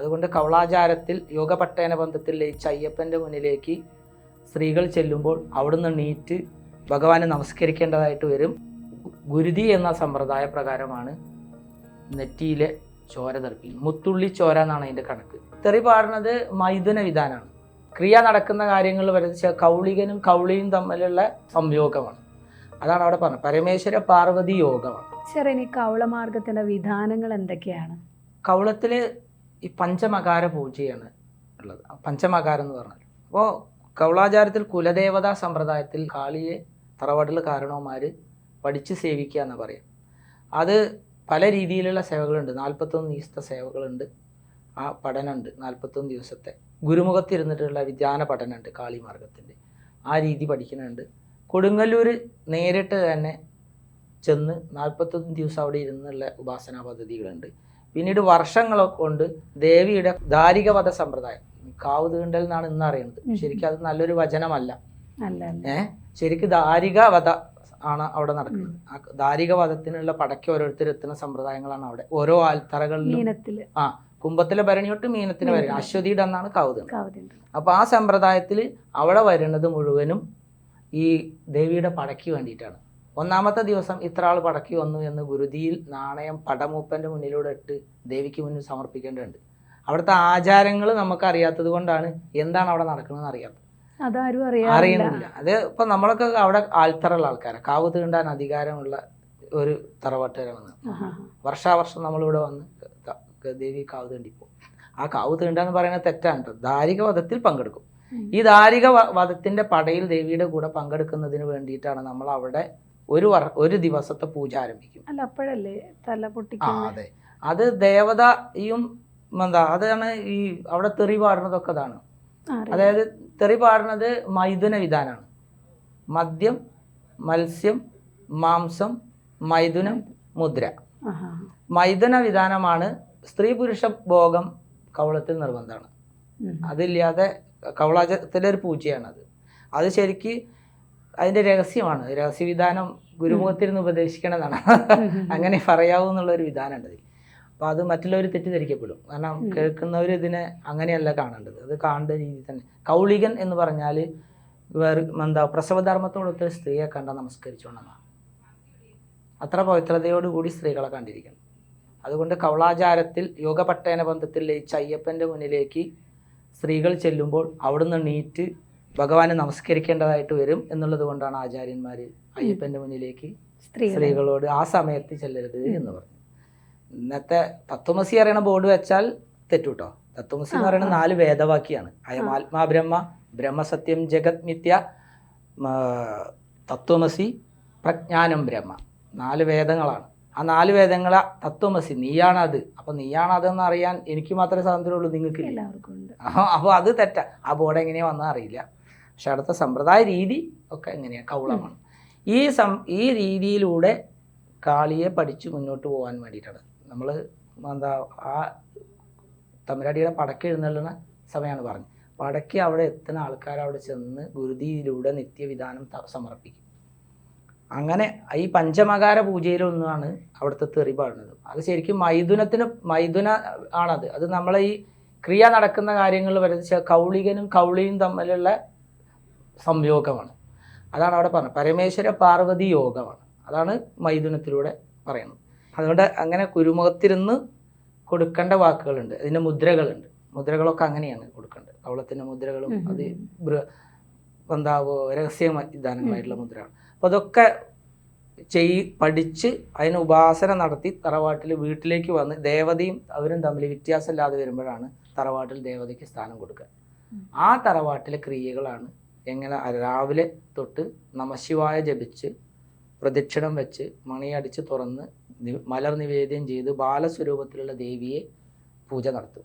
അതുകൊണ്ട് കവളാചാരത്തിൽ യോഗപട്ടയന ബന്ധത്തിൽ ലയിച്ച അയ്യപ്പന്റെ മുന്നിലേക്ക് സ്ത്രീകൾ ചെല്ലുമ്പോൾ അവിടുന്ന് നീറ്റ് ഭഗവാനെ നമസ്കരിക്കേണ്ടതായിട്ട് വരും. ഗുരുതി എന്ന സമ്പ്രദായ പ്രകാരമാണ് നെറ്റിയിലെ ചോര തെറിപ്പിക്കുന്നത് മുത്തുള്ളി ചോര എന്നാണ് അതിന്റെ കണക്ക്. തെറി പാടുന്നത് മൈഥുന വിധാനമാണ് ക്രിയ നടക്കുന്ന കാര്യങ്ങൾ വരച്ച കൗളികനും കൗളിയും തമ്മിലുള്ള സംയോഗമാണ്. അതാണ് അവിടെ പറഞ്ഞത്. പരമേശ്വര പാർവതി യോഗമാണ്. ഇനി കൗളമാർഗത്തിന്റെ വിധാനങ്ങൾ എന്തൊക്കെയാണ്? കൗളത്തിൽ ഈ പഞ്ചമകാര പൂജയാണ് ഉള്ളത്. പഞ്ചമകാരം എന്ന് പറഞ്ഞാൽ അപ്പോൾ കൗളാചാരത്തിൽ കുലദേവതാ സമ്പ്രദായത്തിൽ കാളിയെ തറവാട്ടിൽ കാരണവന്മാർ പഠിച്ച് സേവിക്കുക എന്ന് പറയും. അത് പല രീതിയിലുള്ള സേവകളുണ്ട്. നാൽപ്പത്തൊന്ന് ദിവസത്തെ സേവകളുണ്ട്. ആ പഠനമുണ്ട് നാൽപ്പത്തൊന്ന് ദിവസത്തെ. ഗുരുമുഖത്തിരുന്നിട്ടുള്ള വിദ്യാന പഠനമുണ്ട് കാളിമാർഗത്തിന്റെ ആ രീതി പഠിക്കുന്നുണ്ട് കൊടുങ്ങല്ലൂർ നേരിട്ട് തന്നെ ചെന്ന് നാൽപ്പത്തൊന്ന് ദിവസം അവിടെ ഇരുന്നുള്ള ഉപാസനാ പദ്ധതികളുണ്ട്. പിന്നീട് വർഷങ്ങളെ കൊണ്ട് ദേവിയുടെ ധാരികവധ സമ്പ്രദായം. കാവ് തീണ്ടൽ എന്നാണ് ഇന്ന് അറിയുന്നത്. ശരിക്കും അത് നല്ലൊരു വചനമല്ല. ഏഹ് ശരിക്കും ധാരികവധ ആണ് അവിടെ നടക്കുന്നത്. ആ ധാരികവധത്തിനുള്ള പടക്കി ഓരോരുത്തർ എത്തുന്ന സമ്പ്രദായങ്ങളാണ് അവിടെ. ഓരോ ആൽത്തറകളിലും ആ കുംഭത്തിലെ ഭരണി തൊട്ട് മീനത്തിന് വരണം അശ്വതിയുടെ അന്നാണ് കാവ് അപ്പൊ അപ്പോൾ ആ സമ്പ്രദായത്തിൽ അവിടെ വരുന്നത് മുഴുവനും ഈ ദേവിയുടെ പടയ്ക്ക് വേണ്ടിയിട്ടാണ്. ഒന്നാമത്തെ ദിവസം ഇത്ര ആൾ പടക്കി വന്നു എന്ന് ഗുരുതിയിൽ നാണയം പടമൂപ്പന്റെ മുന്നിലൂടെ ഇട്ട് ദേവിക്ക് മുന്നിൽ സമർപ്പിക്കേണ്ടതുണ്ട്. അവിടുത്തെ ആചാരങ്ങൾ നമുക്ക് അറിയാത്തത് കൊണ്ടാണ് എന്താണ് അവിടെ നടക്കുന്നത് അറിയാത്തത്. അറിയുന്നില്ല. അത് ഇപ്പം നമ്മളൊക്കെ അവിടെ ആൾത്തറുള്ള ആൾക്കാരാണ് കാവ് തീണ്ടാൻ അധികാരമുള്ള ഒരു തറവാട്ടുകാരാണ്. വർഷാവർഷം നമ്മളിവിടെ വന്ന് ദേവി കാവ് തീണ്ടിപ്പോ. ആ കാവ് തീണ്ടാന്ന് പറയുന്നത് തെറ്റാണ് കേട്ടോ ദാരിക വധത്തിൽ പങ്കെടുക്കും. ഈ ധാരിക വധത്തിന്റെ പടയിൽ ദേവിയുടെ കൂടെ പങ്കെടുക്കുന്നതിന് വേണ്ടിയിട്ടാണ് നമ്മൾ അവിടെ ഒരു വർ ഒരു ദിവസത്തെ പൂജ ആരംഭിക്കും. അല്ല അപ്പോഴല്ലേ തല ആ അതെ. അത് ദേവതയും എന്താ അതാണ് ഈ അവിടെ തെറി പാടുന്നതൊക്കെ അതാണ്. അതായത് തെറി പാടുന്നത് മൈഥുന വിധാനാണ്. മദ്യം മത്സ്യം മാംസം മൈഥുനം മുദ്ര. മൈഥുന വിധാനമാണ് സ്ത്രീ പുരുഷ ഭോഗം കവളത്തിൽ നിർബന്ധമാണ്. അതില്ലാതെ കവളാചത്തിലെ ഒരു പൂജയാണത്. അത് ശരിക്ക് അതിന്റെ രഹസ്യമാണ്. രഹസ്യവിധാനം ഗുരുമുഖത്തിൽ നിന്ന് ഉപദേശിക്കണമെന്നാണ് അങ്ങനെ പറയാവൂ എന്നുള്ള ഒരു വിധാനമുണ്ട് ഉണ്ട് അപ്പോൾ അത് മറ്റുള്ളവർ തെറ്റിദ്ധരിക്കപ്പെടും. കാരണം കേൾക്കുന്നവർ ഇതിനെ അങ്ങനെയല്ല കാണേണ്ടത്. അത് കാണേണ്ട രീതി തന്നെ. കൗളികൻ എന്ന് പറഞ്ഞാൽ വേറെ എന്താ പ്രസവധർമ്മത്തോടൊത്ത് സ്ത്രീയെ കണ്ട നമസ്കരിച്ചോണമെന്നാണ് അത്ര പവിത്രതയോടുകൂടി സ്ത്രീകളെ കണ്ടിരിക്കണം. അതുകൊണ്ട് കവളാചാരത്തിൽ യോഗപട്ടയന ബന്ധത്തിൽ ലയിച്ച അയ്യപ്പന്റെ മുന്നിലേക്ക് സ്ത്രീകൾ ചെല്ലുമ്പോൾ അവിടുന്ന് നീറ്റ് ഭഗവാനെ നമസ്കരിക്കേണ്ടതായിട്ട് വരും എന്നുള്ളത് കൊണ്ടാണ് ആചാര്യന്മാർ അയ്യപ്പന്റെ മുന്നിലേക്ക് സ്ത്രീകളോട് ആ സമയത്ത് ചെല്ലരുത് എന്ന് പറഞ്ഞു. ഇന്നത്തെ തത്വമസി അറിയണ ബോർഡ് വെച്ചാൽ തെറ്റൂട്ടോ. തത്വമസി എന്ന് പറയുന്നത് നാല് വേദവാക്യാണ്. അയം ആ. ആത്മാ ബ്രഹ്മ ബ്രഹ്മസത്യം ജഗത് മിഥ്യ തത്വമസി പ്രജ്ഞാനം ബ്രഹ്മ. നാല് വേദങ്ങളാണ്. ആ നാല് വേദങ്ങളെ തത്വമസി. നീയാണത്. അപ്പൊ നീയാണതെന്ന് അറിയാൻ എനിക്ക് മാത്രമേ സ്വാതന്ത്ര്യമുള്ളൂ നിങ്ങൾക്ക് അപ്പോൾ അത് തെറ്റാ. ആ ബോർഡ് എങ്ങനെയാ വന്നാൽ അറിയില്ല. പക്ഷെ അടുത്ത സമ്പ്രദായ രീതി ഒക്കെ എങ്ങനെയാണ് കൗളമാണ്. ഈ സം ഈ രീതിയിലൂടെ കാളിയെ പഠിച്ച് മുന്നോട്ട് പോകാൻ വേണ്ടിയിട്ടാണ്. നമ്മൾ എന്താ ആ തമിഴടിയുടെ പടക്ക് എഴുന്നള്ളുന്ന സമയമാണ് പറഞ്ഞത്. പടക്ക് അവിടെ എത്തുന്ന ആൾക്കാർ അവിടെ ചെന്ന് ഗുരുതിയിലൂടെ നിത്യവിധാനം സമർപ്പിക്കും. അങ്ങനെ ഈ പഞ്ചമകാര പൂജയിലൊന്നാണ് അവിടുത്തെ തെറി പാടുന്നത്. അത് ശരിക്കും മൈഥുനത്തിന് മൈഥുന ആണത്. അത് നമ്മളെ ഈ ക്രിയ നടക്കുന്ന കാര്യങ്ങൾ വരെ കൗളികനും കൗളിയും തമ്മിലുള്ള സംയോഗമാണ്. അതാണ് അവിടെ പറഞ്ഞത്. പരമേശ്വര പാർവതി യോഗമാണ്. അതാണ് മൈഥുനത്തിലൂടെ പറയുന്നത്. അതുകൊണ്ട് അങ്ങനെ കുരുമുഖത്തിരുന്ന് കൊടുക്കേണ്ട വാക്കുകളുണ്ട്. അതിന്റെ മുദ്രകളുണ്ട്. മുദ്രകളൊക്കെ അങ്ങനെയാണ് കൊടുക്കേണ്ടത്. കവളത്തിന്റെ മുദ്രകളും അത് എന്താവോ രഹസ്യ ദാനങ്ങളായിട്ടുള്ള മുദ്രകൾ അപ്പോൾ അതൊക്കെ ചെയ് പഠിച്ച് അതിന് ഉപാസന നടത്തി തറവാട്ടിൽ വീട്ടിലേക്ക് വന്ന് ദേവതയും അവരും തമ്മിൽ വ്യത്യാസമില്ലാതെ വരുമ്പോഴാണ് തറവാട്ടിൽ ദേവതയ്ക്ക് സ്ഥാനം കൊടുക്കുക. ആ തറവാട്ടിലെ ക്രിയകളാണ് എങ്ങനെ രാവിലെ തൊട്ട് നമശിവായ ജപിച്ച് പ്രദക്ഷിണം വെച്ച് മണിയടിച്ച് തുറന്ന് മലർ നിവേദ്യം ചെയ്ത് ബാലസ്വരൂപത്തിലുള്ള ദേവിയെ പൂജ നടത്തും.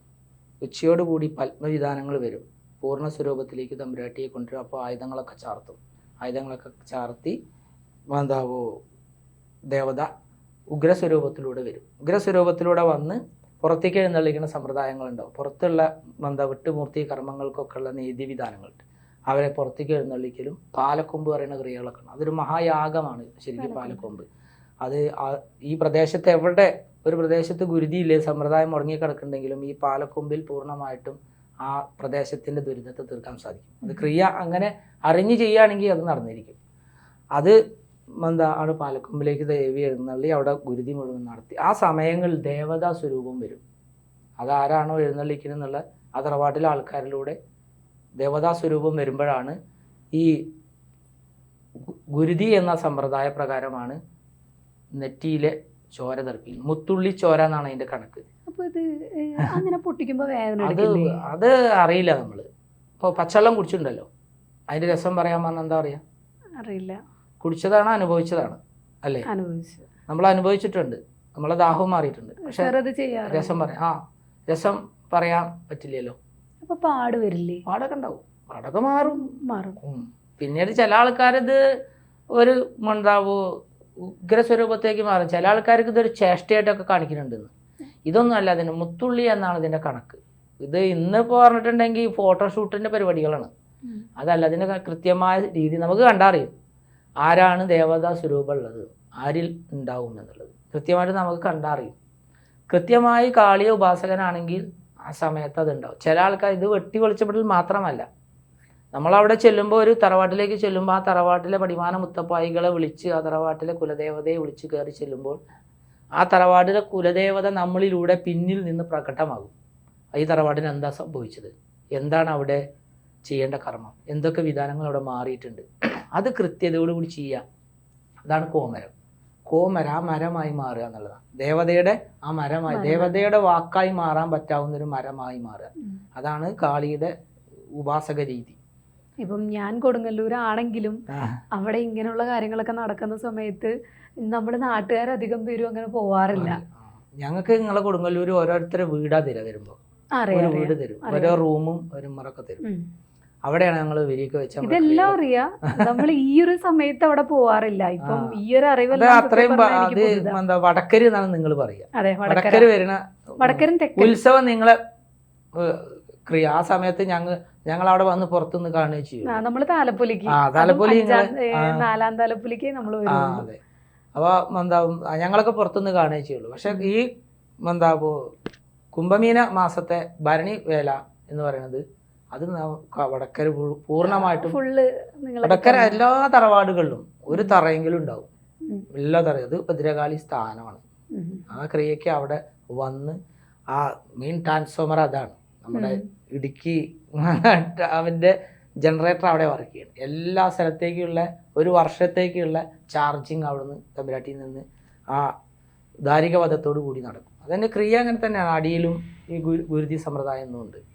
ഉച്ചയോടുകൂടി പത്മവിധാനങ്ങൾ വരും. പൂർണ സ്വരൂപത്തിലേക്ക് തമ്പുരാട്ടിയെ കൊണ്ടുവരും. അപ്പോൾ ആയുധങ്ങളൊക്കെ ചാർത്തും. ആയുധങ്ങളൊക്കെ ചാർത്തി എന്താവോ ദേവത ഉഗ്രസ്വരൂപത്തിലൂടെ വരും. ഉഗ്രസ്വരൂപത്തിലൂടെ വന്ന് പുറത്തേക്ക് എഴുന്നള്ളിക്കുന്ന സമ്പ്രദായങ്ങളുണ്ടാവും. പുറത്തുള്ള എന്താ വിട്ടുമൂർത്തി കർമ്മങ്ങൾക്കൊക്കെയുള്ള നീതിവിധാനങ്ങളുണ്ട്. അവരെ പുറത്തേക്ക് എഴുന്നള്ളിക്കലും പാലക്കൊമ്പ് പറയുന്ന ക്രിയകളൊക്കെ ഉണ്ട് അതൊരു മഹായാഗമാണ് ശരിക്കും പാലക്കൊമ്പ്. അത് ഈ പ്രദേശത്ത് എവിടെ ഒരു പ്രദേശത്ത് ഗുരുതിയില്ലേ സമ്പ്രദായം മുടങ്ങിക്കിടക്കുന്നുണ്ടെങ്കിലും ഈ പാലക്കൊമ്പിൽ പൂർണമായിട്ടും ആ പ്രദേശത്തിന്റെ ദുരിതത്തെ തീർക്കാൻ സാധിക്കും. അത് ക്രിയ അങ്ങനെ അറിഞ്ഞ് ചെയ്യുകയാണെങ്കിൽ അത് നടന്നിരിക്കും. അത് എന്താ അവിടെ പാലക്കൊമ്പിലേക്ക് ദേവി എഴുന്നള്ളി അവിടെ ഗുരുതി മുഴുവൻ നടത്തി. ആ സമയങ്ങളിൽ ദേവതാ സ്വരൂപം വരും. അതാരാണോ എഴുന്നള്ളിക്കുന്നുള്ള ആ തറവാട്ടിലെ ആൾക്കാരിലൂടെ ദേവതാ സ്വരൂപം വരുമ്പോഴാണ് ഈ ഗുരുതി എന്ന സമ്പ്രദായ പ്രകാരമാണ് നെറ്റിയിലെ ചോര തെറിപ്പിക്കുന്നത് മുത്തുള്ളി ചോര എന്നാണ് അതിന്റെ കണക്ക്. അങ്ങനെ പൊട്ടിക്കുമ്പോൾ വേദന അത് അത് അറിയില്ല നമ്മൾ ഇപ്പോൾ പച്ചവെള്ളം കുടിച്ചിട്ടുണ്ടല്ലോ. അതിന്റെ രസം പറയാൻ വന്ന എന്താ പറയുക അറിയില്ല. കുടിച്ചതാണ് അനുഭവിച്ചതാണ് അല്ലേ? അനുഭവിച്ചു. നമ്മൾ അനുഭവിച്ചിട്ടുണ്ട്. നമ്മളെ ദാഹവും മാറിയിട്ടുണ്ട്. പക്ഷെ രസം പറയാം ആ രസം പറയാൻ പറ്റില്ലല്ലോ. അപ്പൊ പാട് വരില്ലേ? പാടൊക്കെ ഉണ്ടാവും. പാടൊക്കെ മാറും. മാറും. പിന്നീട് ചില ആൾക്കാരത് ഒരു എന്താവോ ഉഗ്രസ്വരൂപത്തേക്ക് മാറും. ചില ആൾക്കാർക്ക് ഇതൊരു ചേഷ്ടയായിട്ടൊക്കെ കാണിക്കുന്നുണ്ടെന്ന് ഇതൊന്നും അല്ല അതിന് മുത്തുള്ളി എന്നാണ് ഇതിന്റെ കണക്ക്. ഇത് ഇന്നിപ്പോൾ പറഞ്ഞിട്ടുണ്ടെങ്കിൽ ഫോട്ടോഷൂട്ടിന്റെ പരിപാടികളാണ്. അതല്ല അതിന്റെ കൃത്യമായ രീതി നമുക്ക് കണ്ടറിയും. ആരാണ് ദേവതാ സ്വരൂപമുള്ളത്? ആരിൽ ഉണ്ടാവും എന്നുള്ളത്. കൃത്യമായിട്ട് നമുക്ക് കണ്ടറിയും. കൃത്യമായി കാളിയ ഉപാസകനാണെങ്കിൽ ആ സമയത്ത് അത് ഉണ്ടാവും ചില ആൾക്കാർ ഇത് വെട്ടി വെളിച്ചപ്പെടൽ മാത്രമല്ല. നമ്മളവിടെ ചെല്ലുമ്പോൾ ഒരു തറവാട്ടിലേക്ക് ചെല്ലുമ്പോൾ ആ തറവാട്ടിലെ പടിമാന മുത്തപ്പായികളെ വിളിച്ച് ആ തറവാട്ടിലെ കുലദേവതയെ വിളിച്ച് കയറി ചെല്ലുമ്പോൾ ആ തറവാട്ടിലെ കുലദേവത നമ്മളിലൂടെ പിന്നിൽ നിന്ന് പ്രകടമാകും. ഈ തറവാട്ടിന് എന്താ സംഭവിച്ചത്? എന്താണ് അവിടെ ചെയ്യേണ്ട കർമ്മം? എന്തൊക്കെ വിധാനങ്ങൾ അവിടെ മാറിയിട്ടുണ്ട്? അത് കൃത്യതയോടുകൂടി ചെയ്യുക. അതാണ് കോമരം. കോമര ആ മരമായി മാറുക എന്നുള്ളതാണ്. ദേവതയുടെ ആ മരമായി മരം. ദേവതയുടെ വാക്കായി മാറാൻ പറ്റാവുന്ന ഒരു മരമായി മാറുക. അതാണ് കാളിയുടെ ഉപാസക രീതി. ഇപ്പം ഞാൻ കൊടുങ്ങല്ലൂരാണെങ്കിലും. അവിടെ ഇങ്ങനെയുള്ള കാര്യങ്ങളൊക്കെ നടക്കുന്ന സമയത്ത് നമ്മുടെ നാട്ടുകാരധികം പേരും അങ്ങനെ പോവാറില്ല. ഞങ്ങൾക്ക് നിങ്ങളെ കൊടുങ്ങല്ലൂർ ഓരോരുത്തരെ വീടാ തരാ വരുമ്പോൾ ഒരു വീട് തരും. ഓരോ റൂമും ഒരു മുറൊക്കെ തരും. അവിടെയാണ് ഞങ്ങൾ വിരിയൊക്കെ വെച്ച ഇതെല്ലാം അറിയാ. നമ്മൾ ഈ ഒരു സമയത്ത് അവിടെ പോവാറില്ല. ഇപ്പം. ഈ ഒരു അറിവ് അത്രയും അത് എന്താ വടക്കര് എന്നാണ് നിങ്ങൾ പറയുക അതെ വടക്കര. വരുന്ന വടക്കരൻ ഉത്സവം നിങ്ങളെ ക്രിയ. ആ സമയത്ത് ഞങ്ങൾ ഞങ്ങൾ അവിടെ വന്ന് പുറത്തുനിന്ന് കാണുകയും ചെയ്യും. ആ, നമ്മൾ താലപ്പൊലിക്ക്. ആ, താലപ്പൊലി. നാലാം താലപ്പൊലിക്ക് നമ്മൾ ആ അതെ. അപ്പോൾ എന്താ ഞങ്ങളൊക്കെ പുറത്തുനിന്ന് കാണുകയും ചെയ്യുള്ളൂ. പക്ഷെ ഈ എന്താ കുംഭമീന മാസത്തെ ഭരണി വേല എന്ന് പറയുന്നത് അത് വടക്കര പൂർണമായിട്ടും വടക്കര എല്ലാ തറവാടുകളിലും ഒരു തറയെങ്കിലും ഉണ്ടാവും. എല്ലാ തറ അത് ഭദ്രകാളി സ്ഥാനമാണ്. ആ ക്രിയയ്ക്ക് അവിടെ വന്ന് ആ മെയിൻ ട്രാൻസ്ഫോമർ അതാണ്. നമ്മുടെ ഇടുക്കി അവന്റെ ജനറേറ്റർ അവിടെ വർക്ക് ചെയ്യണം എല്ലാ സ്ഥലത്തേക്കുള്ള ഒരു വർഷത്തേക്കുള്ള ചാർജിങ് അവിടുന്ന് തമ്പുരാട്ടിയിൽ നിന്ന് ആ ധാരികവധത്തോടു കൂടി നടക്കും. അതിന്റെ ക്രിയ അങ്ങനെ തന്നെയാണ്. അടിയിലും ഈ ഗുരു- ഗുരുതി സമ്പ്രദായം എന്നുണ്ട്